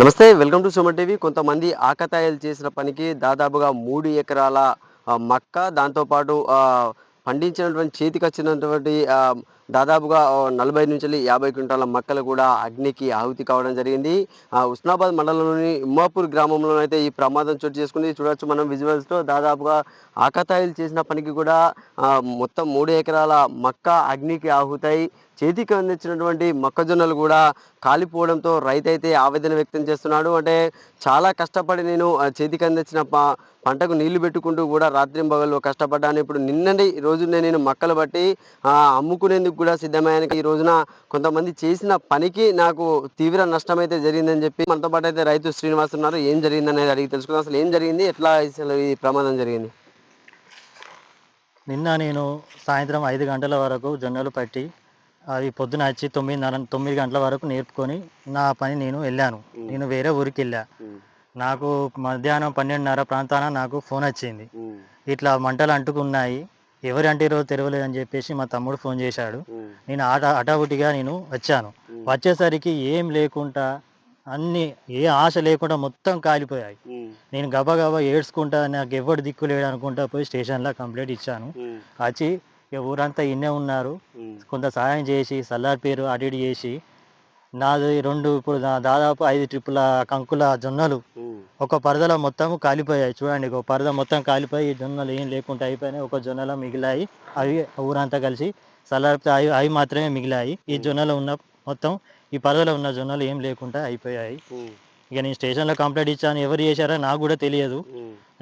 నమస్తే welcome to Suman TV. కొంతమంది ఆకతాయిలు చేసిన పనికి దాదాపుగా మూడు ఎకరాల మక్క దాంతోపాటు పండించినటువంటి చేతికి వచ్చినటువంటి దాదాపుగా నలభై నుంచి యాభై క్వింటాల మక్కలు కూడా అగ్నికి ఆహుతి కావడం జరిగింది. ఆ, ఉస్నాబాద్ మండలంలోని ఉమ్మాపూర్ గ్రామంలో అయితే ఈ ప్రమాదం చోటు చేసుకుంది. చూడొచ్చు మనం విజువల్స్తో దాదాపుగా ఆకతాయిలు చేసిన పనికి కూడా మొత్తం మూడు ఎకరాల మక్క అగ్నికి ఆహుతాయి చేతికి అందించినటువంటి మొక్కజొన్నలు కూడా కాలిపోవడంతో రైతు అయితే ఆవేదన వ్యక్తం చేస్తున్నాడు. అంటే చాలా కష్టపడి నేను ఆ, చేతికి అందించిన ప పంటకు నీళ్ళు పెట్టుకుంటూ కూడా రాత్రింబగళ్ళు కష్టపడ్డాను. ఇప్పుడు నిన్నటి రోజునే నేను మక్కలు బట్టి అమ్ముకునేందుకు అమ్ముకునేందుకు కూడా సిద్ధమయ్యాను ఈ రోజున కొంతమంది చేసిన పనికి నాకు తీవ్ర నష్టం అయితే జరిగిందని చెప్పి మనతో పాటు అయితే రైతు శ్రీనివాస్ ఉన్నారు. ఏం జరిగింది అనేది అడిగి తెలుసుకుందాం. అసలు ఏం జరిగింది? ఎట్లా అసలు ఈ ప్రమాదం జరిగింది? నిన్న నేను సాయంత్రం ఐదు గంటల వరకు జొన్నలు పట్టి అవి పొద్దున వచ్చి తొమ్మిదిన్నర తొమ్మిది గంటల వరకు నేర్పుకొని నా పని నేను వెళ్ళాను. నేను వేరే ఊరికి వెళ్ళా. నాకు మధ్యాహ్నం పన్నెండున్నర ప్రాంతాన నాకు ఫోన్ వచ్చింది. ఇట్లా మంటలు అంటుకున్నాయి. ఎవరు అంటారో తెరవలేదని చెప్పేసి మా తమ్ముడు ఫోన్ చేశాడు. నేను ఆట అటావుటిగా నేను వచ్చాను. వచ్చేసరికి ఏం లేకుండా అన్ని ఏ ఆశ లేకుండా మొత్తం కాలిపోయాయి. నేను గబగబా ఏడ్చుకుంటా నాకు ఎవడు దిక్కు లేడు అనుకుంటా పోయి స్టేషన్లో కంప్లైంట్ ఇచ్చాను. వచ్చి ఊరంతా ఇన్నే ఉన్నారు. కొంత సహాయం చేసి సల్లార్పేరు అటు ఇటు చేసి నాది రెండు ఇప్పుడు దాదాపు ఐదు ట్రిప్పుల కంకుల జొన్నలు ఒక పరదలో మొత్తం కాలిపోయాయి. చూడండి ఒక పరద మొత్తం కాలిపోయి ఈ జొన్నలు ఏం లేకుండా అయిపోయినాయి. ఒక జొన్నలో మిగిలాయి. అవి ఊరంతా కలిసి సల్లార్పితే అవి అవి మాత్రమే మిగిలాయి. ఈ జొన్నలో ఉన్న మొత్తం ఈ పరదలో ఉన్న జొన్నలు ఏం లేకుండా అయిపోయాయి. ఇక నేను స్టేషన్లో కంప్లైంట్ ఇచ్చాను. ఎవరు చేశారో నాకు కూడా తెలియదు.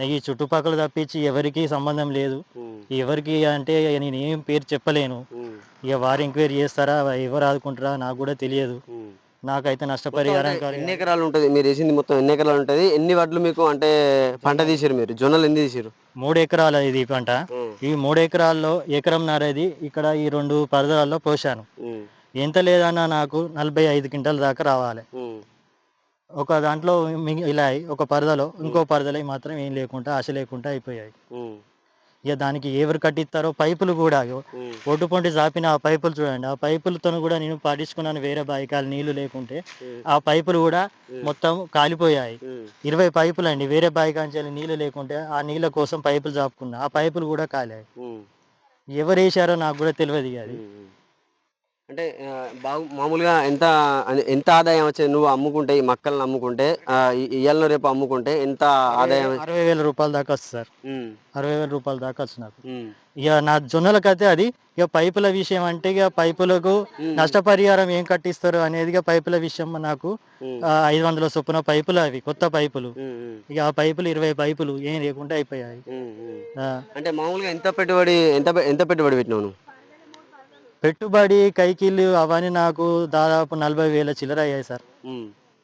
ఈ చుట్టుపక్కల తప్పించి ఎవరికి సంబంధం లేదు. ఎవరికి అంటే నేను ఏం పేరు చెప్పలేను. ఇక వారు ఎంక్వైరీ చేస్తారా ఎవరు ఆదుకుంటారా నాకు కూడా తెలియదు. నాకైతే నష్టపరిహారం. ఎన్ని ఎకరాలు ఉంటుంది? మీరు వేసింది మొత్తం ఎన్ని ఎకరాలు ఉంటుంది? ఎన్ని వడ్లు మీకు అంటే పంట తీసారు మీరు? జొన్నలు ఎన్ని తీసారు మూడు ఎకరాల ఇది పంట. ఈ మూడు ఎకరాల్లో ఎకరం నారేది ఇక్కడ ఈ రెండు పరదాల్లో పోసాను. ఎంత లేదన్నా నాకు నలభై ఐదు క్వింటాల దాకా రావాలి. ఒక దాంట్లో ఇలా ఒక పరదలో ఇంకో పరదలో మాత్రం ఏం లేకుండా ఆశ లేకుండా అయిపోయాయి. ఇక దానికి ఎవరు కట్టిస్తారో పైపులు కూడా ఒడ్డు పొంటి చాపిన ఆ పైపులు చూడండి. ఆ పైపులతో కూడా నేను పాటించుకున్నాను వేరే బాయికాలు నీళ్ళు లేకుంటే. ఆ పైపులు కూడా మొత్తం కాలిపోయాయి. ఇరవై పైపులు అండి వేరే బావి కాంచాలి నీళ్ళు లేకుంటే ఆ నీళ్ళ కోసం పైపులు చాపుకున్నా. ఆ పైపులు కూడా కాలాయి. ఎవరు వేసారో నాకు కూడా తెలియదు అది. అంటే బాగు మామూలుగా ఎంత ఎంత ఆదాయం వచ్చేది నువ్వు అమ్ముకుంటే ఈ మక్కలను అమ్ముకుంటే ఇయ్యాలను రేపు అమ్ముకుంటే ఎంత ఆదాయం వచ్చే- అరవై వేల రూపాయల దాకా వస్తుంది సార్. అరవై వేల రూపాయల దాకా వచ్చు నాకు. ఇక నా జొన్నలకైతే అది ఇక పైపుల విషయం అంటే ఇక పైపులకు నష్టపరిహారం ఏం కట్టిస్తారు అనేది ఇక పైపుల విషయం నాకు ఐదు వందల చొప్పున పైపులు అవి కొత్త పైపులు. ఇక ఆ పైపులు ఇరవై పైపులు ఏం లేకుండా అయిపోయాయి. అంటే మామూలుగా ఎంత పెట్టుబడి ఎంత ఎంత పెట్టుబడి పెట్టినావు పెట్టుబడి కైకిళ్ళు అవన్నీ నాకు దాదాపు నలభై వేల చిల్లర అయ్యాయి సార్.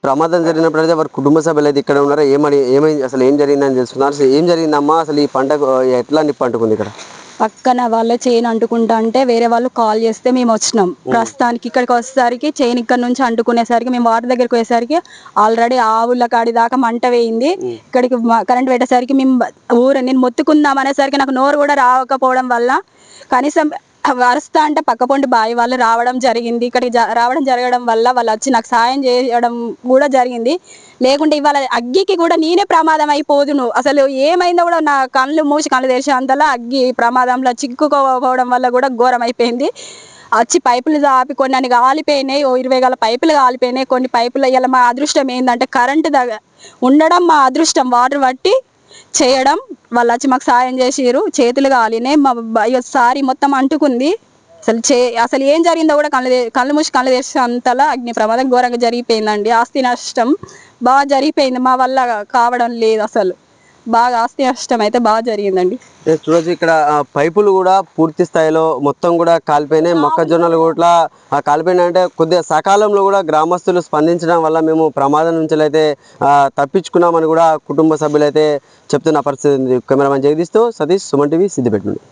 ప్రమాదం జరిగినప్పుడు అయితే వారి కుటుంబ సభ్యులు అయితే ఇక్కడ ఉన్నారో? ఏమని ఏమైంది అసలు ఏం జరిగిందని తెలుసుకున్నారు? అసలు ఏం జరిగిందమ్మా? అసలు ఈ పంట ఎట్లా నిప్పు అంటుకుంది ఇక్కడ? పక్కన వాళ్ళ చైన్ అంటుకుంటా అంటే వేరే వాళ్ళు కాల్ చేస్తే మేము వచ్చినాం. ప్రస్తుతానికి ఇక్కడికి వచ్చేసరికి చైన్ ఇక్కడ నుంచి అంటుకునేసరికి మేము వాటర్ దగ్గరికి పోయేసరికి ఆల్రెడీ ఆవుల కాడి దాకా మంట వేయింది. ఇక్కడికి కరెంట్ పెట్టేసరికి మేము ఊరు నేను మొత్తుకుందాం అనేసరికి నాకు నోరు కూడా రాకపోవడం వల్ల కనీసం వరుస్తా అంటే పక్కపొంటి బావి వాళ్ళు రావడం జరిగింది. ఇక్కడికి జ- రావడం జరగడం వల్ల వాళ్ళు వచ్చి నాకు సాయం చేయడం కూడా జరిగింది. లేకుంటే ఇవాళ అగ్గికి కూడా నేనే ప్రమాదం అయిపోదును. అసలు ఏమైందో కూడా నా కళ్ళు మూసి కళ్ళు తెరిచే అంతలా అగ్గి ప్రమాదంలో చిక్కుకోపోవడం వల్ల కూడా ఘోరం అయిపోయింది. వచ్చి పైపులు ఆపి కొన్ని అని కాలిపోయినాయి. ఓ ఇరవై గల పైపులు కాలిపోయినాయి. కొన్ని పైపులు ఇలా మా అదృష్టం ఏంటంటే కరెంటు ఉండడం మా అదృష్టం. వాటర్ పట్టి చేయడం వాళ్ళు వచ్చి మాకు సాయం చేసిరు చేతులు కాలినే మా సారీ మొత్తం అంటుకుంది. అసలు చే అసలు ఏం జరిగిందో కూడా కళ్ళు కళ్ళు మూసి కళ్ళు తెరిచే అంతలా అగ్ని ప్రమాదం ఘోరంగా జరిగిపోయిందండి. ఆస్తి నష్టం బాగా జరిగిపోయింది మా వల్ల కావడం లేదు అసలు. బాగా ఆస్తి నష్టం అయితే బాగా జరిగిందండి. చూడొచ్చు ఇక్కడ పైపులు కూడా పూర్తి స్థాయిలో మొత్తం కూడా కాలిపోయినాయి. మొక్కజొన్నలు కూడా కాలిపోయినాయి. అంటే కొద్దిగా సకాలంలో కూడా గ్రామస్తులు స్పందించడం వల్ల మేము ప్రమాదం నుంచి అయితే తప్పించుకున్నామని కూడా కుటుంబ సభ్యులు అయితే చెప్తున్న పరిస్థితి కెమెరామెన్ జగదీష్తో సతీష్ సుమన్ టీవీ సిద్దిపేట నుండి.